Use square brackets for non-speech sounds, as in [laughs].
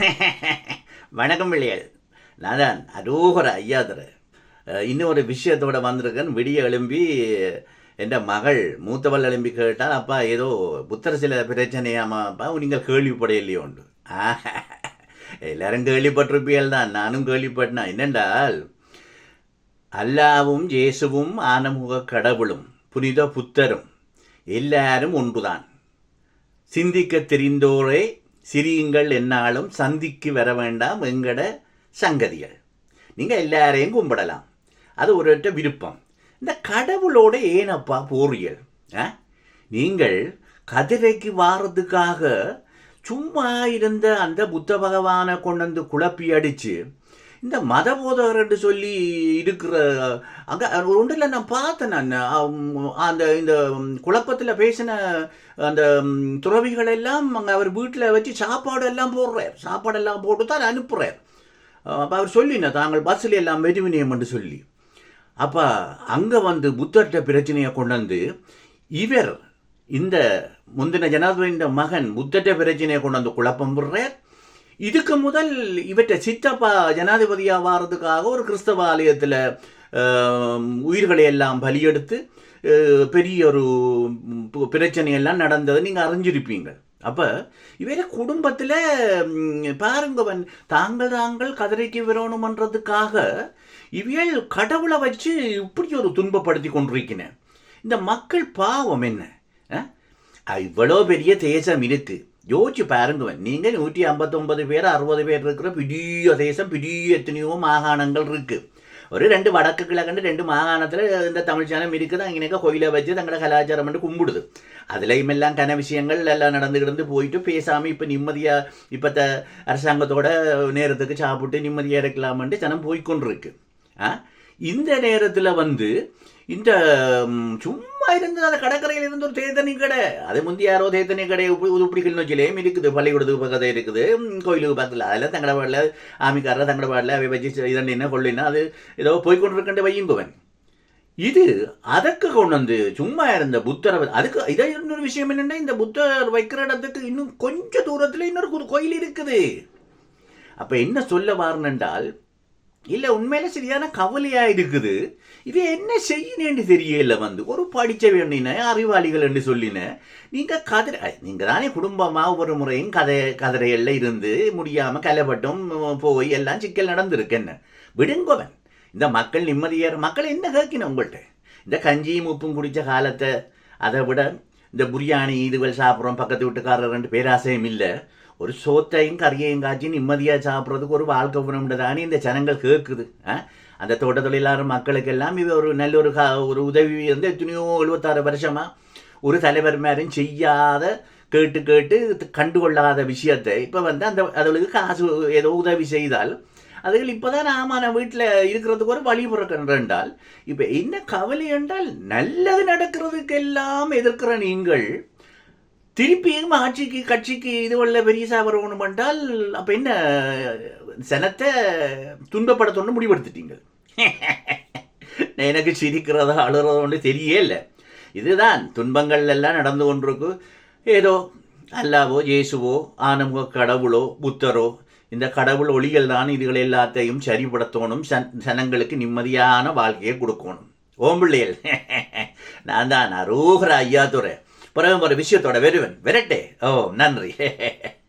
[laughs] வணக்கம் பிள்ளைகள். நான் தான் அரோகர ஐயாதர். இன்னொரு இன்னும் ஒரு விஷயத்தோட வந்திருக்கேன். விடிய எழும்பி என் மகள் மூத்தவள் எழும்பி கேட்டால் அப்பா ஏதோ புத்தர் சில பிரச்சனையாமாப்பா நீங்கள் கேள்விப்படையிலையோ உண்டு [laughs] எல்லாரும் கேள்விப்பட்டிருப்பீர்கள் தான். நானும் கேள்விப்பட்டேன்? என்னென்றால் அல்லாவும் இயேசுவும் ஆனமுக கடவுளும் புனித புத்தரும் எல்லாரும் ஒன்றுதான். சிந்திக்க தெரிந்தோரே சிரியுங்கள் என்னாலும் சந்திக்கு வர வேண்டாம் எங்கட சங்கதிகள். நீங்கள் எல்லாரையும் கும்பிடலாம். அது ஒரு விருப்பம். இந்த கடவுளோட ஏனப்பா போறியல் ஆ? நீங்கள் கதிரைக்கு வாரதுக்காக சும்மா இருந்த அந்த புத்த பகவானை கொண்டு வந்து குழப்பி அடிச்சு இந்த மத போதகர் என்று சொல்லி இருக்கிற அங்கே ஒன்றில் நான் பார்த்தேன் நான். அந்த இந்த குழப்பத்தில் பேசின அந்த துறவிகள் எல்லாம் அங்கே அவர் வீட்டில் வச்சு சாப்பாடு எல்லாம் போடுறார். சாப்பாடு எல்லாம் போட்டு தான் அனுப்புகிறார் அப்போ அவர் சொல்லினா தாங்கள் பஸ்ஸில் எல்லாம் வெறுவினியம் என்று சொல்லி. அப்போ அங்கே வந்து புத்தர்கிட்ட பிரச்சனையை கொண்டு வந்து இவர் இந்த முந்தின ஜனாதிபதியின் மகன் புத்தர்கிட்ட பிரச்சனையை கொண்டு வந்து குழப்பம் விடுறார். இதுக்கு முதல் இவற்றை சித்தப்பா ஜனாதிபதியாக வாரதுக்காக ஒரு கிறிஸ்தவ ஆலயத்தில் உயிர்களை எல்லாம் பலியெடுத்து பெரிய ஒரு பிரச்சனையெல்லாம் நடந்ததை நீங்கள் அறிஞ்சிருப்பீங்க. அப்போ இவர குடும்பத்தில் பாருங்க வன் தாங்கள் தாங்கள் கதிரைக்கு விரோணுமன்றதுக்காக இவியல் கடவுளை வச்சு இப்படி ஒரு துன்பப்படுத்தி கொண்டிருக்கின. இந்த மக்கள் பாவம் என்ன? இவ்வளோ பெரிய தேசம் இருக்குது யோசிச்சு பாருங்குவேன் நீங்க நூற்றி ஐம்பத்தொம்பது பேர் அறுபது பேர் இருக்கிற பெரிய தேசம் பெரிய எத்தனையோ மாகாணங்கள் இருக்குது ஒரு ரெண்டு வடக்கு கிழக்குண்டு ரெண்டு மாகாணத்தில் இந்த தமிழ் சேனம் இருக்குது அங்கே கோயிலை வச்சு தங்களோட கலாச்சாரம் வந்து கும்பிடுது அதுலேயும் எல்லாம் கன விஷயங்கள் எல்லாம் கிடந்து போயிட்டு பேசாமல் இப்போ நிம்மதியாக இப்போத்த அரசாங்கத்தோட நேரத்துக்கு சாப்பிட்டு நிம்மதியாக இருக்கலாமன்ட்டு ஜனம் போய்க்கொண்டிருக்கு ஆ இந்த நேரத்தில் வந்து இந்த சும்மா சும்மா இருந்து அந்த கடற்கரையில் இருந்து ஒரு தேத்தனி கடை. அது முந்தி யாரோ தேத்தனி கடை உப்பு உதுப்பிடிகள் இருக்குது. பள்ளிக்கூடத்துக்கு பக்கத்தில் இருக்குது. கோயிலுக்கு பக்கத்தில். அதில் தங்கட பாடல ஆமிக்காரர் தங்கட பாடல அவை வச்சு இதண்டினா கொள்ளினா அது ஏதோ போய்கொண்டிருக்கின்ற வையுங்குவன். இது அதற்கு கொண்டு வந்து சும்மா இருந்த புத்தர் அதுக்கு இதை இன்னொரு விஷயம் என்னென்னா இந்த புத்தர் வைக்கிற இடத்துக்கு இன்னும் கொஞ்சம் தூரத்தில் இன்னொரு கோயில் இருக்குது. அப்போ என்ன சொல்ல வாரனென்றால் இல்ல உண்மையில சரியான கவலையா இருக்குது இது என்ன செய்யணும்னு தெரியல வந்து. ஒரு படிச்ச வேண்டின அறிவாளிகள் என்று சொல்லின. நீங்க கதிரை நீங்க தானே குடும்பமா ஒரு முறையும் கதை கதிரையெல்லாம் இருந்து முடியாம கலைப்பட்டும் போய் எல்லாம் சிக்கல் நடந்திருக்கு. என்ன? விடுங்கவன். இந்த மக்கள் நிம்மதியார் மக்கள் என்ன கேட்கணும் உங்கள்கிட்ட இந்த கஞ்சியும் உப்பும் குடிச்ச காலத்தை அதை விட இந்த பிரியாணி இதுகள் சாப்பிட்றோம் பக்கத்து வீட்டுக்காரர் ரெண்டு பேராசையும் இல்லை. ஒரு சோற்றையும் கறியையும் காய்ச்சி நிம்மதியாக சாப்பிட்றதுக்கு ஒரு வாழ்க்கை உணவு தானே இந்த ஜனங்கள் கேட்குது ஆ? அந்த தோட்ட தொழிலாளர் மக்களுக்கெல்லாம் இது ஒரு நல்ல ஒரு ஒரு உதவி வந்து எத்தனையோ எழுபத்தாறு வருஷமா ஒரு தலைவர் மாதிரியும் செய்யாத கேட்டு கேட்டு கண்டுகொள்ளாத விஷயத்தை இப்போ வந்து அந்த அதுகளுக்கு காசு ஏதோ உதவி செய்தால் அதுகள் இப்போதான் ஆமா நான் வீட்டில் இருக்கிறதுக்கு ஒரு வழி பிறக்கின்றால் இப்போ என்ன கவலை என்றால் நல்லது நடக்கிறதுக்கெல்லாம் எதிர்க்கிற நீங்கள் திருப்பியும் ஆட்சிக்கு கட்சிக்கு இது உள்ள பெரியசா வரணும் என்றால் அப்போ என்ன சனத்தை துன்பப்படுத்தணும்னு முடிவெடுத்துட்டீங்க? எனக்கு சிரிக்கிறதா அழுறதோ ஒன்று தெரியவே இல்லை. இதுதான் துன்பங்கள் எல்லாம் நடந்து கொண்டிருக்கு. ஏதோ அல்லாவோ இயேசுவோ ஆனமுக கடவுளோ புத்தரோ இந்த கடவுள் ஒளிகள் தான் இதுகள் எல்லாத்தையும் சரிப்படுத்தணும் சன் சனங்களுக்கு நிம்மதியான வாழ்க்கையை கொடுக்கணும். ஓம்பிள்ளையல் நான் தான் அரோகர ஐயாத்துறை பிறகு ஒரு விஷயத்தோட வருவன் விரட்டே. ஓ நன்றி. [laughs]